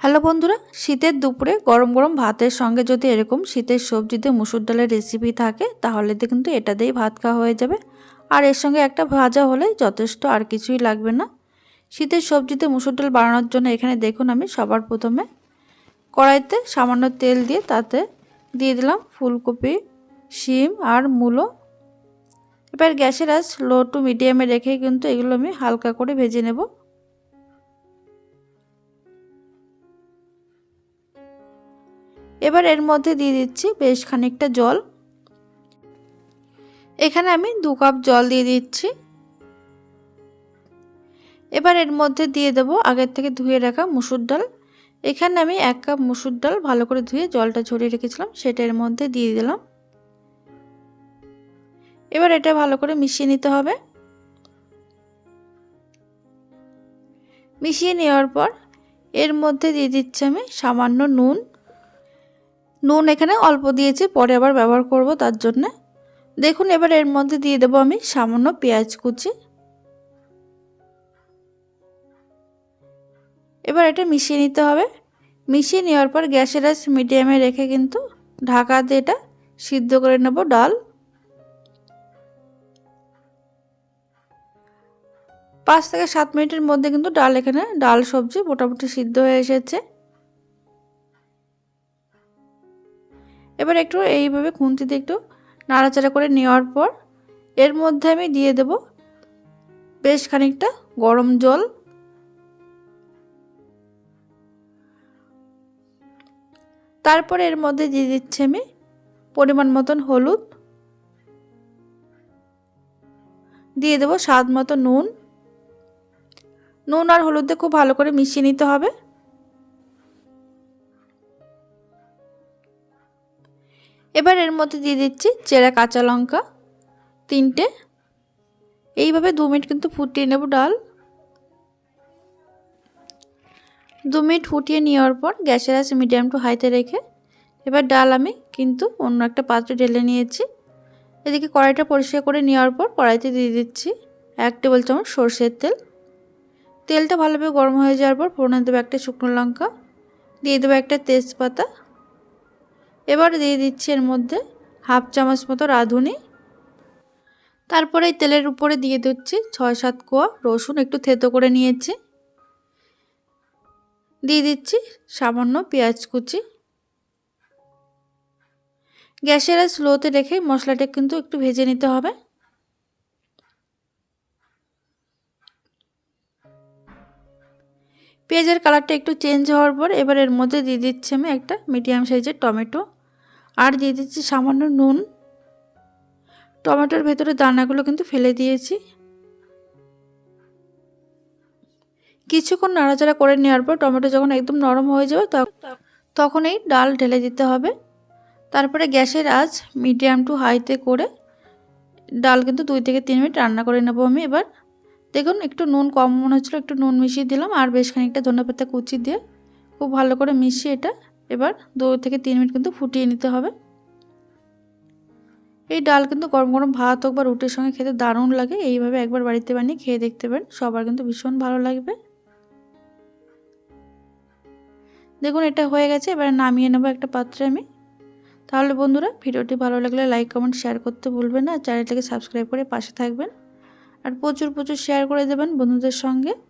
Hello বন্ধুরা, শীতের দুপুরে গরম গরম ভাতের সঙ্গে যদি এরকম শীতের সবজিতে মুসুর ডালের রেসিপি থাকে, তাহলে তো কিন্তু এটা দিয়েই ভাত খাওয়া হয়ে যাবে। আর এর সঙ্গে একটা ভাজা হলে যথেষ্ট আর কিছুই লাগবে না। শীতের সবজিতে মুসুর ডাল বানানোর জন্য এখানে দেখুন আমি সবার প্রথমে কড়াইতে সামান্য তেল দিয়ে তাতে দিয়ে দিলাম ফুলকপি, শিম আর মূলো। এবার গ্যাসের আঁচ লো টু মিডিয়ামে রেখেই কিন্তু এগুলো আমি হালকা করে ভেজে নেব। এবার এর মধ্যে দিয়ে দিচ্ছি বেশ খানিকটা জল। এখানে আমি দু কাপ জল দিয়ে দিচ্ছি। এবার এর মধ্যে দিয়ে দেব আগের থেকে ধুয়ে রাখা মুসুর ডাল। এখানে আমি এক কাপ মুসুর ডাল ভালো করে ধুয়ে জলটা ঝরিয়ে রেখেছিলাম, সেটা এর মধ্যে দিয়ে দিলাম। এবার এটা ভালো করে মিশিয়ে নিতে হবে। মিশিয়ে নেওয়ার পর এর মধ্যে দিয়ে দিচ্ছি আমি সামান্য নুন। নুন এখানে অল্প দিয়েছি, পরে আবার ব্যবহার করব তার জন্য। দেখুন, এবার এর মধ্যে দিয়ে দেবো আমি সামান্য পেঁয়াজ কুচি। এবার এটা মিশিয়ে নিতে হবে। মিশিয়ে নেওয়ার পর গ্যাসের আস মিডিয়ামে রেখে কিন্তু ঢাকা দিয়ে এটা সিদ্ধ করে নেব ডাল। পাঁচ থেকে সাত মিনিটের মধ্যে কিন্তু ডাল এখানে, ডাল সবজি মোটামুটি সিদ্ধ হয়ে এসেছে। এবার একটু এইভাবে খুন্তিতে একটু নাড়াচাড়া করে নেওয়ার পর এর মধ্যে আমি দিয়ে দেব বেশ খানিকটা গরম জল। তারপরে এর মধ্যে দিয়ে দিচ্ছি আমি পরিমাণ মতন হলুদ। দিয়ে দেবো স্বাদ মতো নুন। নুন আর হলুদে খুব ভালো করে মিশিয়ে নিতে হবে। এবার এর মধ্যে দিয়ে দিচ্ছি চেরা কাঁচা লঙ্কা, তিনটে। এইভাবে দু মিনিট কিন্তু ফুটিয়ে নেব ডাল। দু মিনিট ফুটিয়ে নেওয়ার পর গ্যাসের আছে মিডিয়াম টু হাইতে রেখে এবার ডাল আমি কিন্তু অন্য একটা পাত্রে ঢেলে নিয়েছি। এদিকে কড়াইটা পরিষ্কার করে নেওয়ার পর কড়াইতে দিয়ে দিচ্ছি এক টেবিল চামচ সর্ষের তেল। তেলটা ভালোভাবে গরম হয়ে যাওয়ার পর ফোড়নে দেবো একটা শুকনো লঙ্কা, দিয়ে দেবো একটা তেজপাতা এবার দিয়ে দিচ্ছি এর মধ্যে হাফ চামচ মতো রাঁধুনি। তারপরে তেলের উপরে দিয়ে দিচ্ছি ছয় সাত কোয়া রসুন, একটু থেতো করে নিয়েছি। দিয়ে দিচ্ছি সামান্য পেঁয়াজ কুচি। গ্যাসের স্লোতে রেখে মশলাটা কিন্তু একটু ভেজে নিতে হবে। পেঁয়াজের কালারটা একটু চেঞ্জ হওয়ার পর এবার এর মধ্যে দিয়ে দিচ্ছি আমি একটা মিডিয়াম সাইজের টমেটো। আর দিয়ে দিচ্ছি সামান্য নুন। টমেটোর ভেতরে দানাগুলো কিন্তু ফেলে দিয়েছি। কিছুক্ষণ নাড়াচাড়া করে নেওয়ার পর টমেটো যখন একদম নরম হয়ে যাবে তখন এই ডাল ঢেলে দিতে হবে। তারপরে গ্যাসের আজ মিডিয়াম টু হাইতে করে ডাল কিন্তু দুই থেকে তিন মিনিট রান্না করে নেব আমি এবার। দেখুন, একটু নুন কম মনে হচ্ছিল, একটু নুন মিশিয়ে দিলাম। আর বেশ খানিকটা ধনেপাতা কুচি দিয়ে খুব ভালো করে মিশিয়ে এটা এবার দু থেকে তিন মিনিট কিন্তু ফুটিয়ে নিতে হবে। এই ডাল কিন্তু গরম গরম ভাত হোক বা রুটির সঙ্গে খেতে দারুণ লাগে। এইভাবে একবার বাড়িতে বানিয়ে খেয়ে দেখতে পারেন। সবার কিন্তু ভীষণ ভালো লাগবে। দেখুন, এটা হয়ে গেছে। এবার নামিয়ে নেব একটা পাত্রে আমি। তাহলে বন্ধুরা, ভিডিওটি ভালো লাগলে লাইক, কমেন্ট, শেয়ার করতে ভুলবেন না। চ্যানেলটাকে সাবস্ক্রাইব করে পাশে থাকবেন। আর প্রচুর প্রচুর শেয়ার করে দেবেন বন্ধুদের সঙ্গে।